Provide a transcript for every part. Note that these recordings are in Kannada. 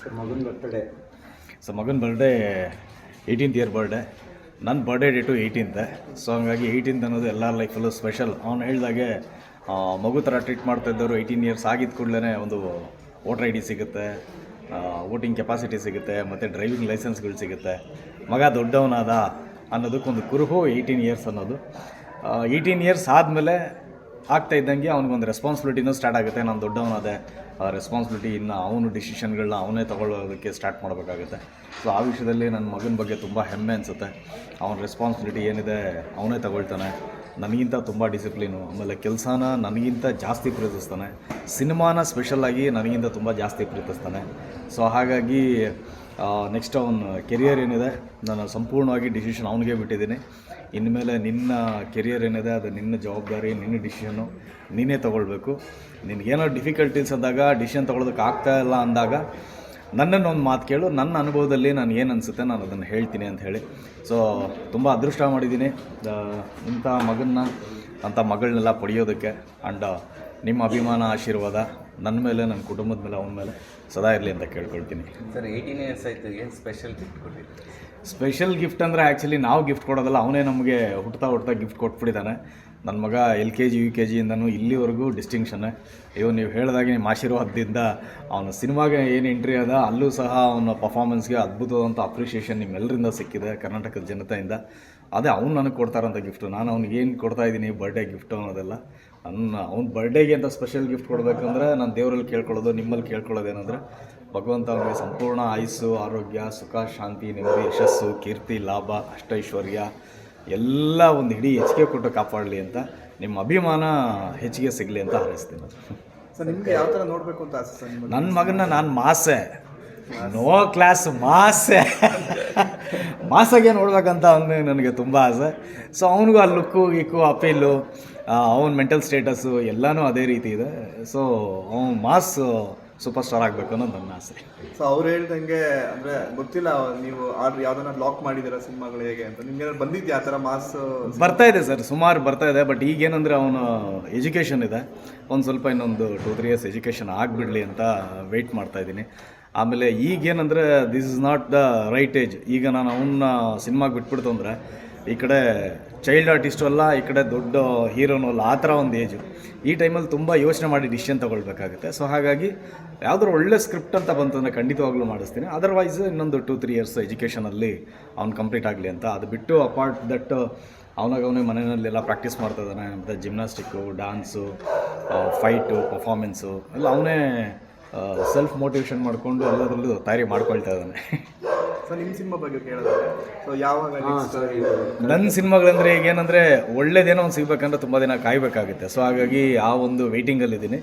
ಸರ್, ಮಗನ ಬರ್ತಡೇ ಸೊ ಮಗನ ಬರ್ಡೇ ಏಯ್ಟೀನ್ತ್ ಇಯರ್ ಬರ್ಡೇ ನನ್ನ ಬರ್ಡೇ ಡೇಟು ಏಯ್ಟೀನ್ತೆ ಸೊ ಹಂಗಾಗಿ ಏಯ್ಟೀನ್ತ್ ಅನ್ನೋದು ಎಲ್ಲ ಲೈಫಲ್ಲೂ ಸ್ಪೆಷಲ್ ಅವ್ನು ಹೇಳ್ದಾಗೆ ಮಗು ಥರ ಟ್ರೀಟ್ ಮಾಡ್ತಾ ಇದ್ದವರು ಏಯ್ಟೀನ್ ಇಯರ್ಸ್ ಆಗಿದ್ದ ಕೂಡಲೇ ಒಂದು ವೋಟರ್ ಐ ಡಿ ಸಿಗುತ್ತೆ ವೋಟಿಂಗ್ ಕೆಪಾಸಿಟಿ ಸಿಗುತ್ತೆ, ಮತ್ತು ಡ್ರೈವಿಂಗ್ ಲೈಸೆನ್ಸ್ಗಳು ಸಿಗುತ್ತೆ. ಮಗ ದೊಡ್ಡವನಾದ ಅನ್ನೋದಕ್ಕೊಂದು ಕುರುಹು ಏಯ್ಟೀನ್ ಇಯರ್ಸ್ ಅನ್ನೋದು. ಏಯ್ಟೀನ್ ಇಯರ್ಸ್ ಆದಮೇಲೆ ಆಗ್ತಾ ಇದ್ದಂಗೆ ಅವ್ನಿಗೊಂದು ರೆಸ್ಪಾನ್ಸಿಬಿಲಿಟಿನೂ ಸ್ಟಾರ್ಟ್ ಆಗುತ್ತೆ. ನಾನು ದೊಡ್ಡವನಾದೆ ಆ ರೆಸ್ಪಾನ್ಸಿಬಿಲಿಟಿ ಇನ್ನು ಅವನು ಡಿಸಿಷನ್ಗಳನ್ನ ಅವನೇ ತೊಗೊಳ್ಳೋದಕ್ಕೆ ಸ್ಟಾರ್ಟ್ ಮಾಡಬೇಕಾಗುತ್ತೆ. ಸೊ ಆ ವಿಷಯದಲ್ಲಿ ನನ್ನ ಮಗನ ಬಗ್ಗೆ ತುಂಬ ಹೆಮ್ಮೆ ಅನಿಸುತ್ತೆ. ಅವನ ರೆಸ್ಪಾನ್ಸಿಬಿಲಿಟಿ ಏನಿದೆ ಅವನೇ ತಗೊಳ್ತಾನೆ. ನನಗಿಂತ ತುಂಬ ಡಿಸಿಪ್ಲೀನು ಆಮೇಲೆ ಕೆಲಸನ ನನಗಿಂತ ಜಾಸ್ತಿ ಪ್ರೀತಿಸ್ತಾನೆ. ಸಿನಿಮಾನ ಸ್ಪೆಷಲಾಗಿ ನನಗಿಂತ ತುಂಬ ಜಾಸ್ತಿ ಪ್ರೀತಿಸ್ತಾನೆ. ಸೊ ಹಾಗಾಗಿ ನೆಕ್ಸ್ಟ್ ಅವನ ಕೆರಿಯರ್ ಏನಿದೆ, ನಾನು ಸಂಪೂರ್ಣವಾಗಿ ಡಿಸಿಷನ್ ಅವನಿಗೆ ಬಿಟ್ಟಿದ್ದೀನಿ. ಇನ್ಮೇಲೆ ನಿನ್ನ ಕೆರಿಯರ್ ಏನಿದೆ, ಅದು ನಿನ್ನ ಜವಾಬ್ದಾರಿ, ನಿನ್ನ ಡಿಸಿಷನ್ನು ನೀನೇ ತೊಗೊಳ್ಬೇಕು. ನಿನಗೇನೋ ಡಿಫಿಕಲ್ಟೀಸ್ ಅಂದಾಗ ಡಿಸಿಷನ್ ತೊಗೊಳೋದಕ್ಕೆ ಆಗ್ತಾ ಇಲ್ಲ ಅಂದಾಗ ನನ್ನನ್ನು ಒಂದು ಮಾತು ಕೇಳು, ನನ್ನ ಅನುಭವದಲ್ಲಿ ನಾನು ಏನು ಅನಿಸುತ್ತೆ ನಾನು ಅದನ್ನು ಹೇಳ್ತೀನಿ ಅಂತ ಹೇಳಿ. ಸೊ ತುಂಬ ಅದೃಷ್ಟ ಮಾಡಿದ್ದೀನಿ. ಇಂಥ ಮಗನ್ನ, ಅಂಥ ಮಗಳನ್ನೆಲ್ಲ ಪಡೆಯೋದಕ್ಕೆ ಆ್ಯಂಡ್ ನಿಮ್ಮ ಅಭಿಮಾನ ಆಶೀರ್ವಾದ ನನ್ನ ಮೇಲೆ ನನ್ನ ಕುಟುಂಬದ ಮೇಲೆ ಅವನ ಮೇಲೆ ಸದಾ ಇರಲಿ ಅಂತ ಕೇಳ್ಕೊಳ್ತೀನಿ. ಸರ್ ಏಯ್ಟೀನ್ ಇಯರ್ಸ್ ಆಯಿತು ಏನು ಸ್ಪೆಷಲ್ ಗಿಫ್ಟ್ ಕೊಟ್ಟಿದ್ದೀನಿ ಸ್ಪೆಷಲ್ ಗಿಫ್ಟ್ ಅಂದರೆ ಆ್ಯಕ್ಚುಲಿ ನಾವು ಗಿಫ್ಟ್ ಕೊಡೋದಲ್ಲ ಅವನೇ ನಮಗೆ ಹುಟ್ತಾ ಹುಟ್ತಾ ಗಿಫ್ಟ್ ಕೊಟ್ಬಿಟ್ಟಿದ್ದಾನೆ. ನನ್ನ ಮಗ L K G U K ಜಿಯಿಂದನೂ ಇಲ್ಲಿವರೆಗೂ ಡಿಸ್ಟಿಂಕ್ಷನ್ ಅಯ್ಯೋ ನೀವು ಹೇಳಿದಾಗೆ ನಿಮ್ಮ ಆಶೀರ್ವಾದದಿಂದ ಅವನ ಸಿನಿಮಾಗೆ ಏನು ಎಂಟ್ರಿ ಅದ ಅಲ್ಲೂ ಸಹ ಅವನ ಪರ್ಫಾರ್ಮೆನ್ಸ್ಗೆ ಅದ್ಭುತವಾದಂಥ ಅಪ್ರಿಷಿಯೇಷನ್ ನಿಮ್ಮೆಲ್ಲರಿಂದ ಸಿಕ್ಕಿದೆ ಕರ್ನಾಟಕದ ಜನತೆಯಿಂದ. ಅದೇ ಅವ್ನು ನನಗೆ ಕೊಡ್ತಾರಂಥ ಗಿಫ್ಟು ನಾನು ಅವ್ನಿಗೆ ಏನು ಕೊಡ್ತಾ ಇದ್ದೀನಿ ಬರ್ಡೇ ಗಿಫ್ಟು ಅನ್ನೋದೆಲ್ಲ. ನನ್ನ ಅವ್ನ ಬರ್ಡೇಗೆ ಅಂತ ಸ್ಪೆಷಲ್ ಗಿಫ್ಟ್ ಕೊಡಬೇಕಂದ್ರೆ ನಾನು ದೇವರಲ್ಲಿ ಕೇಳ್ಕೊಳ್ಳೋದು ನಿಮ್ಮಲ್ಲಿ ಕೇಳ್ಕೊಳ್ಳೋದೇನೆಂದರೆ ಭಗವಂತ ಅವನಿಗೆ ಸಂಪೂರ್ಣ ಆಯಸ್ಸು ಆರೋಗ್ಯ ಸುಖ ಶಾಂತಿ ನೆಮ್ಮದಿ ಯಶಸ್ಸು ಕೀರ್ತಿ ಲಾಭ ಅಷ್ಟೈಶ್ವರ್ಯ ಎಲ್ಲ ಒಂದು ಇಡೀ ಹೆಚ್ಚಿಗೆ ಕೊಟ್ಟು ಕಾಪಾಡಲಿ ಅಂತ ನಿಮ್ಮ ಅಭಿಮಾನ ಹೆಚ್ಚಿಗೆ ಸಿಗಲಿ ಅಂತ ಹಾರೈಸ್ತೀನಿ. ಸರ್ ನಿಮಗೆ ಯಾವ ಥರ ನೋಡಬೇಕು ಅಂತ ಆಸೆ ಸರ್ ನನ್ನ ಮಗನ ನಾನು ಮಾಸೆ. ನೋ ಕ್ಲಾಸ್ ಮಾಸೆ ಮಾಸಾಗೆ ನೋಡ್ಬೇಕಂತ ಅವನು ನನಗೆ ತುಂಬ ಆಸೆ. ಸೊ ಅವನಿಗೂ ಆ ಲುಕ್ಕು ಗಿಕ್ಕು ಅಪೀಲು ಅವನ ಮೆಂಟಲ್ ಸ್ಟೇಟಸ್ಸು ಎಲ್ಲನೂ ಅದೇ ರೀತಿ ಇದೆ. ಸೊ ಅವನು ಮಾಸ್ ಸೂಪರ್ ಸ್ಟಾರ್ ಆಗಬೇಕು ಅನ್ನೋದು ನನ್ನ ಆಸೆ. ಸೊ ಅವ್ರು ಹೇಳ್ದಂಗೆ ಅಂದ್ರೆ ಗೊತ್ತಿಲ್ಲ ನೀವು ಆರ್ಡ್ರ್ ಯಾವ್ದನ್ನ ಲಾಕ್ ಮಾಡಿದಿರ ಸಿನಿಮಾಗಳು ಹೇಗೆ ಅಂತ. ನಿಮ್ಗೆ ಬಂದಿದ್ಯಾ ಆ ಥರ ಮಾಸ್ ಬರ್ತಾ ಇದೆ ಸರ್ ಸುಮಾರು ಬರ್ತಾ ಇದೆ ಬಟ್ ಈಗೇನಂದರೆ ಅವನು ಎಜುಕೇಷನ್ ಇದೆ. ಒಂದು ಸ್ವಲ್ಪ ಇನ್ನೊಂದು ಟೂ ತ್ರೀ ಇಯರ್ಸ್ ಎಜುಕೇಷನ್ ಆಗಿಬಿಡಲಿ ಅಂತ ವೆಯ್ಟ್ ಮಾಡ್ತಾ ಇದ್ದೀನಿ. ಆಮೇಲೆ ಈಗೇನಂದರೆ this is not the right age ಈಗ ನಾನು ಅವನ್ನ ಸಿನಿಮಾಗೆ ಬಿಟ್ಬಿಡ್ತು ಅಂದರೆ ಈ ಕಡೆ ಚೈಲ್ಡ್ ಆರ್ಟಿಸ್ಟು ಅಲ್ಲ, ಈ ಕಡೆ ದೊಡ್ಡ ಹೀರೋನು ಅಲ್ಲ, ಆ ಥರ ಒಂದು ಏಜು ಈ ಟೈಮಲ್ಲಿ ತುಂಬ ಯೋಚನೆ ಮಾಡಿ ಡಿಸಿಷನ್ ತೊಗೊಳ್ಬೇಕಾಗುತ್ತೆ. ಸೊ ಹಾಗಾಗಿ ಯಾವುದಾದ್ರು ಒಳ್ಳೆ ಸ್ಕ್ರಿಪ್ಟ್ ಅಂತ ಬಂತಂದರೆ ಖಂಡಿತವಾಗ್ಲೂ ಮಾಡಿಸ್ತೀನಿ. ಅದರ್ವೈಸ್ ಇನ್ನೊಂದು ಟೂ ತ್ರೀ ಇಯರ್ಸ್ ಎಜುಕೇಷನಲ್ಲಿ ಅವ್ನು ಕಂಪ್ಲೀಟ್ ಆಗಲಿ ಅಂತ. ಅದು ಬಿಟ್ಟು ಅಪಾರ್ಟ್ ದಟ್ ಅವನಾಗ ಅವನೇ ಮನೆಯಲ್ಲೆಲ್ಲ ಪ್ರಾಕ್ಟೀಸ್ ಮಾಡ್ತಾ ಇದ್ದಾನೆ. ಮತ್ತು ಜಿಮ್ನಾಸ್ಟಿಕ್ಕು ಡಾನ್ಸು ಫೈಟು ಪರ್ಫಾಮೆನ್ಸು ಎಲ್ಲ ಅವನೇ ಸೆಲ್ಫ್ ಮೋಟಿವೇಶನ್ ಮಾಡಿಕೊಂಡು ಎಲ್ಲದರಲ್ಲೂ ತಯಾರಿ ಮಾಡ್ಕೊಳ್ತಾ ಇದ್ದಾನೆ. ಸೊ ನಿಮ್ಮ ಸಿನಿಮಾ ಬಗ್ಗೆ ಕೇಳಿದ್ರೆ. ಸೊ ಯಾವಾಗ ನನ್ನ ಸಿನಿಮಾಗಳಂದ್ರೆ ಈಗ ಏನಂದರೆ ಒಳ್ಳೇದೇನೋ ಒಂದು ಸಿಗ್ಬೇಕಂದ್ರೆ ತುಂಬ ದಿನ ಕಾಯಬೇಕಾಗುತ್ತೆ. ಸೊ ಹಾಗಾಗಿ ಆ ಒಂದು ವೆಯ್ಟಿಂಗಲ್ಲಿದ್ದೀನಿ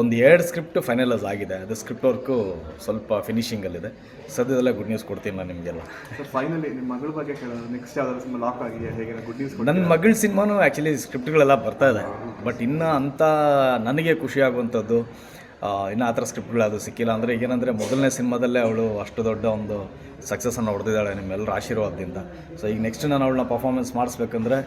ಒಂದು ಎರಡು ಸ್ಕ್ರಿಪ್ಟ್ ಫೈನಲೈಸ್ ಆಗಿದೆ. ಅದು ಸ್ಕ್ರಿಪ್ಟ್ ವರ್ಕು ಸ್ವಲ್ಪ ಫಿನಿಷಿಂಗಲ್ಲಿದೆ ಸದ್ಯದಲ್ಲ ಗುಡ್ ನ್ಯೂಸ್ ಕೊಡ್ತೀನಿ ನಾನು ನಿಮಗೆಲ್ಲ. ಫೈನಲಿ ನಿಮ್ಮ ಮಗಳ ಬಗ್ಗೆ ಕೇಳೋದು. ನೆಕ್ಸ್ಟ್ ಯಾವ್ದಾದ್ರು ಸಿನಿಮಾ ಲಾಕ್ ಆಗಿದೆ ಹೇಗೆ ಗುಡ್ ನ್ಯೂಸ್ ನನ್ನ ಮಗಳ ಸಿನಿಮಾನು ಆ್ಯಕ್ಚುಲಿ ಸ್ಕ್ರಿಪ್ಟ್ಗಳೆಲ್ಲ ಬರ್ತಾ ಇದೆ. ಬಟ್ ಇನ್ನು ಅಂಥ ನನಗೆ ಖುಷಿ ಆಗುವಂಥದ್ದು ಇನ್ನು ಆ ಥರ ಸ್ಕ್ರಿಪ್ಟ್ಗಳು ಅದು ಸಿಕ್ಕಿಲ್ಲ. ಅಂದರೆ ಏನಂದರೆ ಮೊದಲನೇ ಸಿನಿಮಾದಲ್ಲೇ ಅವಳು ಅಷ್ಟು ದೊಡ್ಡ ಒಂದು ಸಕ್ಸಸ್ಸನ್ನು ಹೊಡೆದಿದ್ದಾಳೆ ನಿಮ್ಮೆಲ್ಲರ ಆಶೀರ್ವಾದದಿಂದ. ಸೊ ಈಗ ನೆಕ್ಸ್ಟ್ ನಾನು ಅವಳನ್ನ ಪರ್ಫಾರ್ಮೆನ್ಸ್ ಮಾಡಿಸ್ಬೇಕಂದ್ರೆ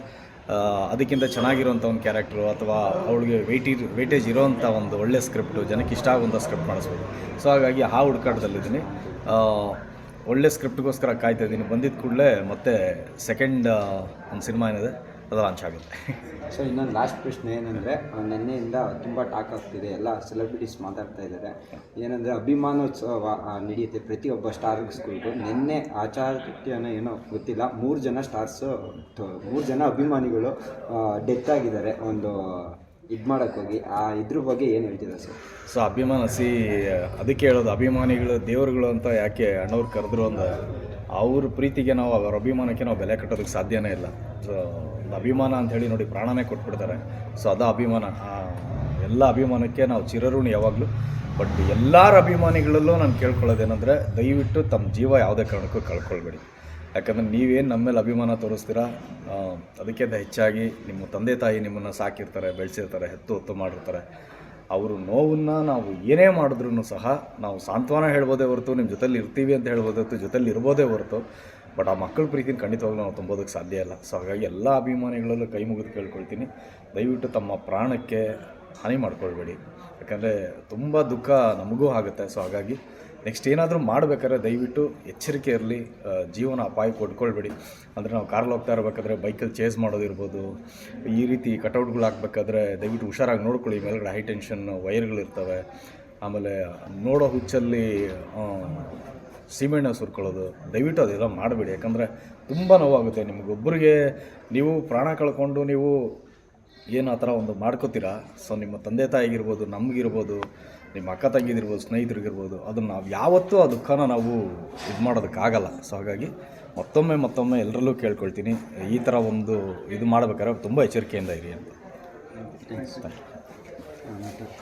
ಅದಕ್ಕಿಂತ ಚೆನ್ನಾಗಿರೋಂಥ ಒಂದು ಕ್ಯಾರೆಕ್ಟ್ರು ಅಥವಾ ಅವಳಿಗೆ ವೆಯ್ಟಿ ವೆಯ್ಟೇಜ್ ಇರೋವಂಥ ಒಂದು ಒಳ್ಳೆಯ ಸ್ಕ್ರಿಪ್ಟು ಜನಕ್ಕೆ ಇಷ್ಟ ಆಗುವಂಥ ಸ್ಕ್ರಿಪ್ಟ್ ಮಾಡಿಸ್ಬೋದು ಸೊ ಹಾಗಾಗಿ ಆ ಹುಡುಕಾಟದಲ್ಲಿದ್ದೀನಿ. ಒಳ್ಳೆ ಸ್ಕ್ರಿಪ್ಟ್ಗೋಸ್ಕರ ಕಾಯ್ತಾ ಇದ್ದೀನಿ. ಬಂದಿದ್ದ ಕೂಡಲೇ ಮತ್ತೆ ಸೆಕೆಂಡ್ ಒಂದು ಸಿನಿಮಾ ಏನಿದೆ ಅದು ಲಾಂಚ್ ಆಗುತ್ತೆ. ಸೊ ಇನ್ನೊಂದು ಲಾಸ್ಟ್ ಪ್ರಶ್ನೆ ಏನಂದರೆ ನಿನ್ನೆಯಿಂದ ತುಂಬ ಟಾಕ್ ಆಗ್ತಿದೆ ಎಲ್ಲ ಸೆಲೆಬ್ರಿಟೀಸ್ ಮಾತಾಡ್ತಾ ಇದ್ದಾರೆ. ಏನಂದರೆ ಅಭಿಮಾನೋತ್ಸವ ನಡೆಯುತ್ತೆ ಪ್ರತಿಯೊಬ್ಬ ಸ್ಟಾರ್ಸ್ಗಳಿಗೂ ನಿನ್ನೆ ಆಚಾರ್ಯನ ಏನೋ ಗೊತ್ತಿಲ್ಲ ಮೂರು ಜನ ಸ್ಟಾರ್ಸು ಮೂರು ಜನ ಅಭಿಮಾನಿಗಳು ಡೆತ್ ಆಗಿದ್ದಾರೆ. ಒಂದು ಇದು ಮಾಡೋಕ್ಕೋಗಿ ಆ ಇದ್ರ ಬಗ್ಗೆ ಏನು ಹೇಳ್ತಿದ್ದಾರೆ ಸರ್ ಸೊ ಅಭಿಮಾನ ಸಿ ಅದಕ್ಕೆ ಹೇಳೋದು ಅಭಿಮಾನಿಗಳು ದೇವರುಗಳು ಅಂತ ಯಾಕೆ ಅಣ್ಣವ್ರು ಕರೆದ್ರು ಅಂದ್ರೆ ಅವ್ರ ಪ್ರೀತಿಗೆ ನಾವು, ಅವ್ರ ಅಭಿಮಾನಕ್ಕೆ ನಾವು ಬೆಲೆ ಕಟ್ಟೋದಕ್ಕೆ ಸಾಧ್ಯನೇ ಇಲ್ಲ. ಸೊ ಒಂದು ಅಭಿಮಾನ ಹೇಳಿ ನೋಡಿ ಪ್ರಾಣನೇ ಕೊಟ್ಬಿಡ್ತಾರೆ. ಸೊ ಅದ ಅಭಿಮಾನ. ಎಲ್ಲ ಅಭಿಮಾನಕ್ಕೆ ನಾವು ಚಿರಋಣಿ ಯಾವಾಗಲೂ. ಬಟ್ ಎಲ್ಲರ ಅಭಿಮಾನಿಗಳಲ್ಲೂ ನಾನು ಕೇಳ್ಕೊಳ್ಳೋದೇನೆಂದರೆ, ದಯವಿಟ್ಟು ತಮ್ಮ ಜೀವ ಯಾವುದೇ ಕಾರಣಕ್ಕೂ ಕಳ್ಕೊಳ್ಬೇಡಿ. ಯಾಕಂದರೆ ನೀವೇನು ನಮ್ಮ ಮೇಲೆ ಅಭಿಮಾನ ತೋರಿಸ್ತೀರಾ? ಅದಕ್ಕಿಂತ ಹೆಚ್ಚಾಗಿ ನಿಮ್ಮ ತಂದೆ ತಾಯಿ ನಿಮ್ಮನ್ನು ಸಾಕಿರ್ತಾರೆ, ಬೆಳೆಸಿರ್ತಾರೆ, ಹೆತ್ತು ಹೊತ್ತು ಮಾಡಿರ್ತಾರೆ. ಅವರು ನೋವನ್ನು ನಾವು ಏನೇ ಮಾಡಿದ್ರೂ ಸಹ ನಾವು ಸಾಂತ್ವನ ಹೇಳ್ಬೋದೇ ಹೊರತು ನಿಮ್ಮ ಜೊತೆಲಿ ಇರ್ತೀವಿ ಅಂತ ಹೇಳ್ಬೋದೇ ಹೊರತು ಜೊತೆಲಿ ಇರ್ಬೋದೇ ಹೊರತು. ಬಟ್ ಆ ಮಕ್ಕಳ ಪ್ರೀತಿನ ಖಂಡಿತವಾಗ್ಲೂ ನಾವು ತುಂಬೋದಕ್ಕೆ ಸಾಧ್ಯ ಇಲ್ಲ. ಸೊ ಹಾಗಾಗಿ ಎಲ್ಲ ಅಭಿಮಾನಿಗಳಲ್ಲೂ ಕೈ ಮುಗಿದು ಕೇಳ್ಕೊಳ್ತೀನಿ. ದಯವಿಟ್ಟು ತಮ್ಮ ಪ್ರಾಣಕ್ಕೆ ಹಾನಿ ಮಾಡ್ಕೊಳ್ಬೇಡಿ. ಯಾಕಂದರೆ ತುಂಬ ದುಃಖ ನಮಗೂ ಆಗುತ್ತೆ. ಸೊ ಹಾಗಾಗಿ ನೆಕ್ಸ್ಟ್ ಏನಾದರೂ ಮಾಡಬೇಕಾದ್ರೆ ದಯವಿಟ್ಟು ಎಚ್ಚರಿಕೆ ಇರಲಿ. ಜೀವನ ಅಪಾಯ ಕೊಡ್ಕೊಳ್ಬೇಡಿ ಅಂದರೆ ನಾವು ಕಾರಲ್ಲಿ ಹೋಗ್ತಾ ಇರಬೇಕಾದ್ರೆ ಬೈಕಲ್ಲಿ ಚೇಸ್ ಮಾಡೋದಿರ್ಬೋದು. ಈ ರೀತಿ ಕಟೌಟ್ಗಳು ಹಾಕ್ಬೇಕಾದ್ರೆ ದಯವಿಟ್ಟು ಹುಷಾರಾಗಿ ನೋಡ್ಕೊಳ್ಳಿ. ಮೇಲ್ಗಡೆ ಹೈ ಟೆನ್ಷನ್ ವೈರ್ಗಳಿರ್ತವೆ ಆಮೇಲೆ ನೋಡೋ ಹುಚ್ಚಲ್ಲಿ ಸೀಮೆಣ್ಣೆ ಸುರ್ಕೊಳ್ಳೋದು. ದಯವಿಟ್ಟು ಅದೆಲ್ಲ ಮಾಡಬೇಡಿ. ಯಾಕಂದರೆ ತುಂಬ ನೋವಾಗುತ್ತೆ. ನಿಮಗೊಬ್ಬರಿಗೆ ನೀವು ಪ್ರಾಣ ಕಳ್ಕೊಂಡು ನೀವು ಏನು ಆ ಥರ ಒಂದು ಮಾಡ್ಕೋತೀರಾ? ಸೊ ನಿಮ್ಮ ತಂದೆ ತಾಯಿಗಿರ್ಬೋದು ನಮಗಿರ್ಬೋದು ನಿಮ್ಮ ಅಕ್ಕ ತಂಗಿದಿರ್ಬೋದು ಸ್ನೇಹಿತರಿಗಿರ್ಬೋದು ಅದನ್ನು ನಾವು ಯಾವತ್ತೂ ಆ ದುಃಖನ ನಾವು ಇದು ಮಾಡೋದಕ್ಕಾಗಲ್ಲ. ಸೊ ಹಾಗಾಗಿ ಮತ್ತೊಮ್ಮೆ ಮತ್ತೊಮ್ಮೆ ಎಲ್ಲರಲ್ಲೂ ಕೇಳ್ಕೊಳ್ತೀನಿ. ಈ ಥರ ಒಂದು ಇದು ಮಾಡಬೇಕಾದ್ರೆ ತುಂಬ ಎಚ್ಚರಿಕೆಯಿಂದ ಇರಿ ಅಂತ. ಥ್ಯಾಂಕ್ಸ್